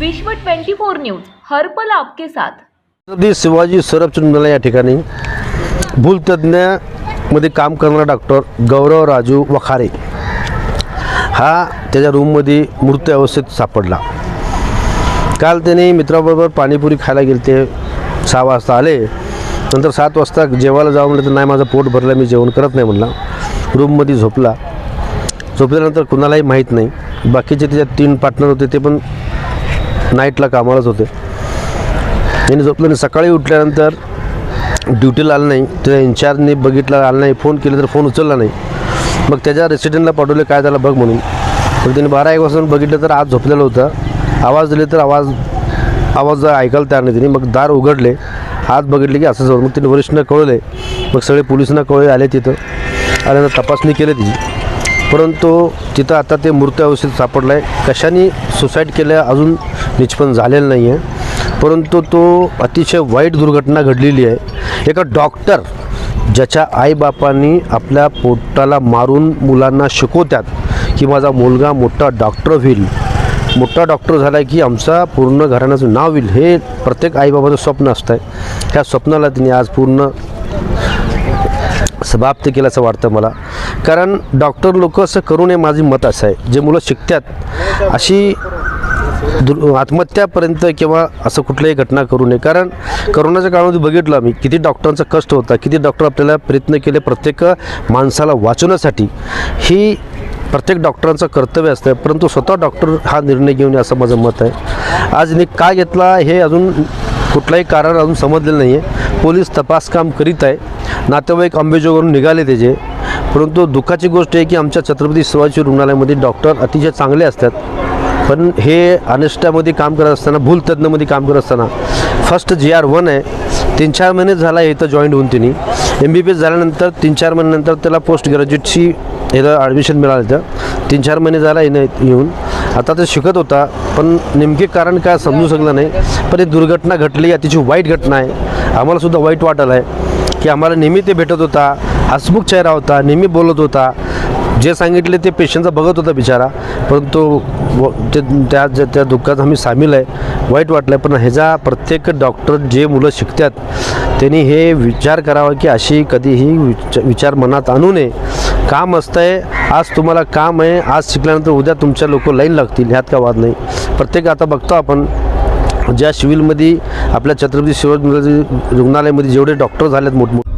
विश्व 24 न्यूज हर्पल आपके साथ. शिवाजी सरबचंद या ठिकाणी भूलतज्ञमध्ये काम करणारा डॉक्टर गौरव राजू वखारे हा त्याच्या रूममध्ये मृत अवस्थेत सापडला. काल त्याने मित्राबरोबर पाणीपुरी खायला गेले ते सहा वाजता आले. नंतर सात वाजता जेवायला जाऊ म्हणलं तर नाही माझं पोट भरलं मी जेवण करत नाही म्हणला. रूममध्ये झोपला. झोपल्यानंतर कुणालाही माहीत नाही. बाकीचे त्याच्यात तीन पार्टनर होते ते पण नाईटला कामालाच होते. यांनी झोपलं सकाळी उठल्यानंतर ड्युटीला आलं नाही. त्या इन्चार्जने बघितला आलं नाही. फोन केले तर फोन उचलला नाही. मग त्याच्या रेसिडेंटला पाठवले काय झालं बघ म्हणून. पण त्यांनी बारा एक वाजता बघितलं तर आज झोपलेलं होतं. आवाज दिले तर आवाज आवाज ऐकायला तयार नाही त्यांनी. मग दार उघडले. आज बघितले की असं झालं. मग त्यांनी वरिष्ठांना कळवले. मग सगळे पोलिसांना कळवले आले तिथं. आल्यानंतर तपासणी केली तिची परंतु तिथं आता ते मृत अवस्थेत सापडलं आहे कशाने सुसाईड केलं अजून निचपन झालेलं नाही आहे परंतु तो अतिशय वाईट दुर्घटना घडलेली आहे. एका डॉक्टर ज्याच्या आईबापांनी आपल्या पोटाला मारून मुलांना शिकवतात की माझा मुलगा मोठा डॉक्टर होईल. मोठा डॉक्टर झाला की आमचा पूर्ण घराण्याचं नाव होईल. हे प्रत्येक आईबाबाचं स्वप्न असतं आहे ह्या स्वप्नाला तिने आज पूर्ण समाप्त केलं असं वाटतं मला. कारण डॉक्टर लोक असं करू नये माझी मत असं आहे. जे मुलं शिकतात अशी दुर आत्महत्यापर्यंत किंवा असं कुठल्याही घटना करू नये. कारण करोनाच्या काळामध्ये बघितलं आम्ही किती डॉक्टरांचा कष्ट होता किती डॉक्टर आपल्याला प्रयत्न केले प्रत्येक माणसाला वाचवण्यासाठी. ही प्रत्येक डॉक्टरांचं कर्तव्य असतं परंतु स्वतः डॉक्टर हा निर्णय घेऊन असं माझं मत आहे. आज नि का घेतला हे अजून कुठलाही कारण अजून समजलेलं नाही आहे पोलीस तपास काम करीत आहे. नातेवाईक आंबेजोगावरून निघाले त्याचे परंतु दुःखाची गोष्ट आहे की आमच्या छत्रपती शिवाजी रुग्णालयामध्ये डॉक्टर अतिशय चांगले असतात. पण हे अनिष्टामध्ये काम करत असताना भूलतज्ञमध्ये काम करत असताना फर्स्ट जी आर वन आहे तीन चार महिने झाला इथं जॉईन होऊन त्यांनी एम बी बी एस झाल्यानंतर तीन चार महिन्यानंतर त्याला पोस्ट ग्रॅज्युएटची याला ॲडमिशन मिळालं तर तीन चार महिने झाला येणं येऊन. आता ते शिकत होता पण नेमके कारण काय समजू शकलं नाही. पण ही दुर्घटना घडली अतिशय वाईट घटना आहे. आम्हालासुद्धा वाईट वाटलं आहे की आम्हाला नेहमी ते भेटत होता हसमुख चेहरा होता नेहमी बोलत होता. जे सांगितले ते पेशंटचा बघत होता बिचारा परंतु ते त्या त्या- त्या दुःखात आम्ही सामील आहे वाईट वाटलं पण ह्याचा प्रत्येक डॉक्टर जे मुलं शिकतात त्यांनी हे विचार करावा की अशी कधीही विच विचार मनात आणू नये. काम असतं आहे आज तुम्हाला काम आहे आज शिकल्यानंतर उद्या तुमच्या लोक लाईन लागतील ह्यात का वाद नाही. प्रत्येक आता बघतो आपण ज्या सिव्हिलमध्ये आपल्या छत्रपती शिवाजी रुग्णालयामध्ये जेवढे डॉक्टर झालेत मोठमोठे